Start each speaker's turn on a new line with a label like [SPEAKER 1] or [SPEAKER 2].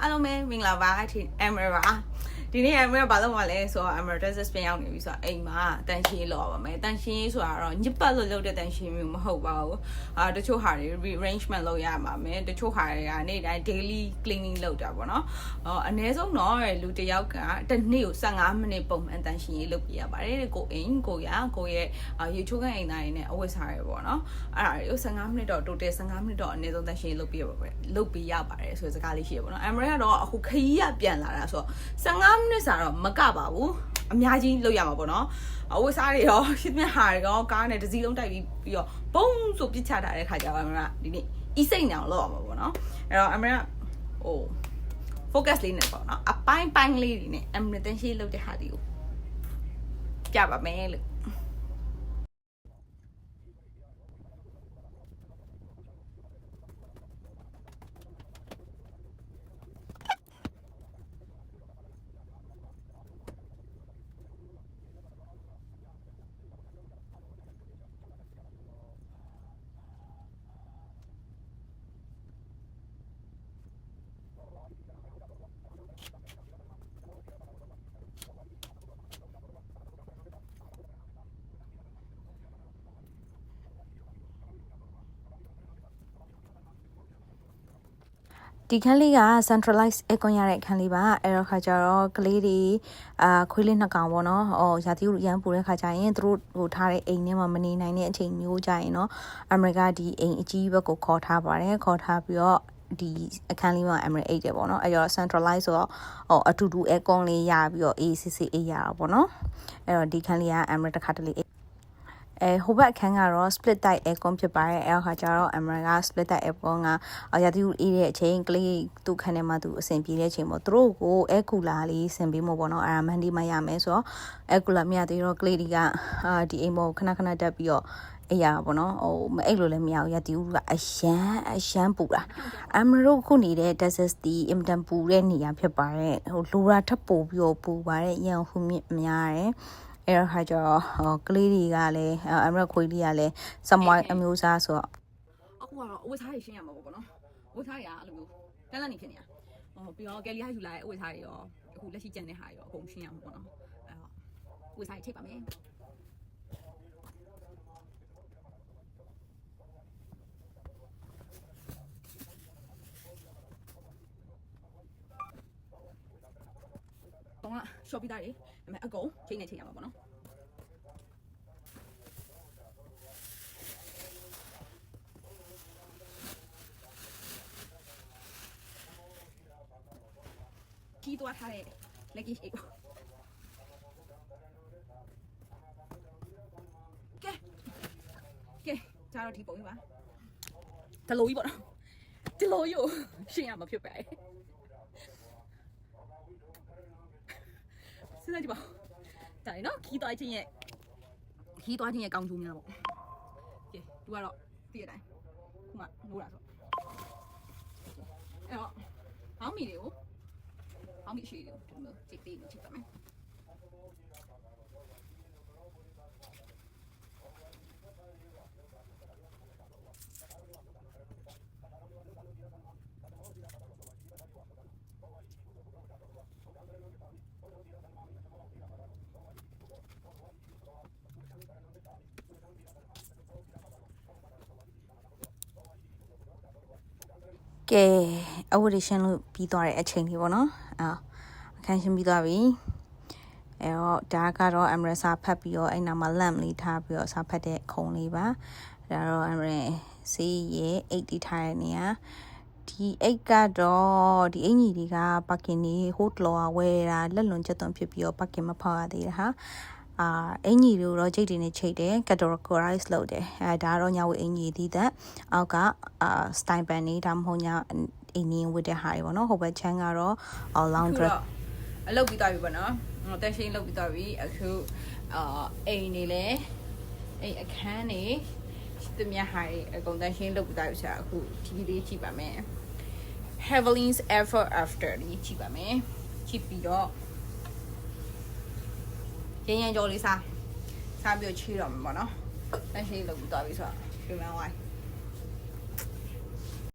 [SPEAKER 1] အားလုံးပဲမင်္ဂလာပါဒီအမရာ ဒီနေ့အမရာဘာလို့မလဲဆိုတော့အမရာ Texas ပြန်ရောက်နေပြီဆိုတော့အိမ်မှာတန်ရှင်းလောက်ပါမယ်တန်ရှင်းဆိုတာတော့ညစ်ပတ်လို့လုပ်တဲ့တန်ရှင်းမျိုးမဟုတ်ပါဘူးအာတချို့ဟာတွေ rearrangement လုပ်ရမှာမယ်တချို့ဟာတွေကနေ့တိုင်း daily cleaning လုပ်တာပေါ့နော်အော်အနည်းဆုံးတော့လူတစ်ယောက်ကတစ်နေ့ကို15မိနစ်ပုံမှန်တန်ရှင်းရေးလုပ်ပြရပါတယ်ကိုအိမ်ကိုရကိုရဲ့ရေချိုးကန်အိမ်သားတွေနဲ့အဝတ်စားရပေါ့နော်အဲ့ဒါတွေကို15မိနစ်တော့ total 15မိနစ်တော့အနည်းဆုံးတန်ရှင်းရေးလုပ်ပြရပါပဲလုပ်ပြရပါတယ်ဆိုတဲ့စကားလေးရှိရပေါ့နော်အမရာကတော့အခုခရီးကပြန်လာတာဆိုတော့15မိနစ်စာတော့မကပါဘူးအများကြီးလုပ်ရမှာပေါ့နော်အဝတ်စားတွေရောရှင်းမြဟာတွေရောကားနဲ့တစ်စီးလုံးတိုက်ပြီးပြီးတော့ဘုံဆိုပြစ်ချထားတဲ့ခါကျတော့အမရာဒီနေ့အီးစိတ်နေအောင်လုပ်ရမှာပေါ့နော်အဲ့တော့အမရာဟို focus လေးနဲ့ပေါ့နော်အပိုင်းပိုင်းလေးတွေနဲ့ ammunition ရှိလုပ်တဲ့ဟာဒီကိုပြပါမယ်လို့
[SPEAKER 2] ဒီခန်းလေးက centralized aircon ရတဲ့ခန်းလေးပါအဲ့တော့ခါကျတော့ကလေးတွေအာခွေးလေးနှစ်ကောင်ပေါ့နော်ဟောရာသီဥတုရမ်းပူတဲ့ခါကျရင်သူတို့ဟိုထားတဲ့အိမ်ထဲမှာမနေနိုင်တဲ့အချိန်မျိုးကြရင်တော့အမေရိကဒီအိမ်အကြီးဘက်ကိုခေါ်ထားပါတယ်ခေါ်ထားပြီးတော့ဒီအခန်းလေးမှာ Emirate 8တယ်ပေါ့နော်အဲ့တော့ centralize ဆိုတော့ဟောအတူတူ aircon လေးရပြီးတော့ ACC အေးရတာပေါ့နော်အဲ့တော့ဒီခန်းလေးက Emirate တစ်ခါတလေ အဲဟိုဘက်အခန်းကတော့ split type aircon ဖြစ်ပါတယ်အဲအခါကျတော့ America split type aircon ကရာသီဥအေးတဲ့အချိန်ကလေးသူ့ခန်းထဲမှာသူအဆင်ပြေတဲ့အချိန်ပေါ့သူတို့ကို air cooler လေးဆင်ပေးမို့ပေါ့နော်အာမန်ဒီမှာရမယ်ဆိုတော့ air cooler မရသေးတော့ကလေးတွေကအာဒီအိမ်ပေါ်ခဏခဏတက်ပြီးတော့အေးရပါဘောနော်ဟိုမအိတ်လို့လည်းမရဘူးရတီဦးကအရန်အရန်ပူတာအမရိုခုနေတဲ့ Texas ဒီအင်တန်ပူတဲ့နေရာဖြစ်ပါတယ်ဟိုလူရာထပ်ပိုပြီးတော့ပူပါတယ်ရန်ဟူမြင့်များတယ် အဲ့တော့ခါကျတော့ကလေးတွေကလည်းအမရခွေးလေးကလည်း somewhat အမျိုးအစားဆိုတော့
[SPEAKER 1] အခုကတော့အဝတ်စားတွေရှင်းရမှာပေါ့ပေါ့နော်အဝတ်စားတွေကအဲ့လိုမျိုးတန်းတန်းနေဖြစ်နေတာဟောပြီးတော့ကယ်လီယာယူလာတဲ့အဝတ်စားတွေရောအခုလက်ရှိကျန်တဲ့ဟာတွေရောအကုန်ရှင်းရမှာပေါ့နော်အဲ့တော့အဝတ်စားတွေထိပ်ပါမယ် တော့ရှော့ပြီးသားတွေအမေအကုန်ချိန်နေချိန်ရမှာပေါ့နော်ကြီးသွားထားတဲ့ luggage အိတ်ပေါ့ကဲကဲကြားတော့ဒီပုံကြီးပါဒလိုကြီးပေါ့နော်ဒလိုကြီးကိုရှင်းရမှာဖြစ်ပဲ စဉ်းစားကြည့်ပါဒါလေနော်ခီးသွားခြင်းရဲ့ခီးသွားခြင်းရဲ့ကောင်းကျိုးများပေါ့ကဲသူကတော့ဒီအတိုင်းခုမှနိုးတာဆိုအဲ့တော့ဘောင်းမီတွေကိုဘောင်းမီရှိတွေကိုဒီလိုကြည့်ပေးနေ
[SPEAKER 2] ကြည့်ပါမယ် အဝတ်ရှင်းလို့ပြီးသွားတဲ့အချိန်လေးပေါ့နော်အာအခန်းရှင်းပြီးသွားပြီအဲတော့ဒါကတော့အမရစာဖတ်ပြီးတော့အဲ့နာမှာ lamp လေးထားပြီးတော့စာဖတ်တဲ့ခုံလေးပါဒါတော့အမရစီးရဲ့80ထားတဲ့နေရာဒီအိတ်ကတော့ဒီအင်ကြီးတွေကပါကင်နေဟိုတလောဝဲတာလက်လွန်ချက်သွန်ဖြစ်ပြီးတော့ပါကင်မဖောက်ရသေးတာဟာ အာအင်ကြီးတို့တော့ချိတ်တင်နေချိတ်တယ် categorize လုပ်တယ်အဲဒါတော့ညဝေအင်ကြီးဒီသက်အောက်ကအာ style band နေဒါမှမဟုတ်ညအင်းင်းဝတ်တဲ့ဟာတွေပေါ့နော်ဟိုဘက်ချမ်းကတော့ all round dress
[SPEAKER 1] အလုပ်ပြီးသွားပြီပေါ့နော်။တက်ရှင်းလုပ်ပြီးသွားပြီအခုအာအိမ်နေလဲအိမ်အခန်းနေတမဟာတွေအကုန်တက်ရှင်းလုပ်ပြီးသွားပြီဆိုတော့အခုဒီလေးကြည့်ပါမယ်။ Heavenly's Ever After လေးကြည့်ပါမယ်။ကြည့်ပြီးတော့ ရင်းရင်းကြောလေးစားစားပြီးတော့ချီတော့မှာပေါ့နော်။တက်ရှင်းလုပ်ပြီးသွားပြီဆိုတော့ရွှေမန်းဝိုင်း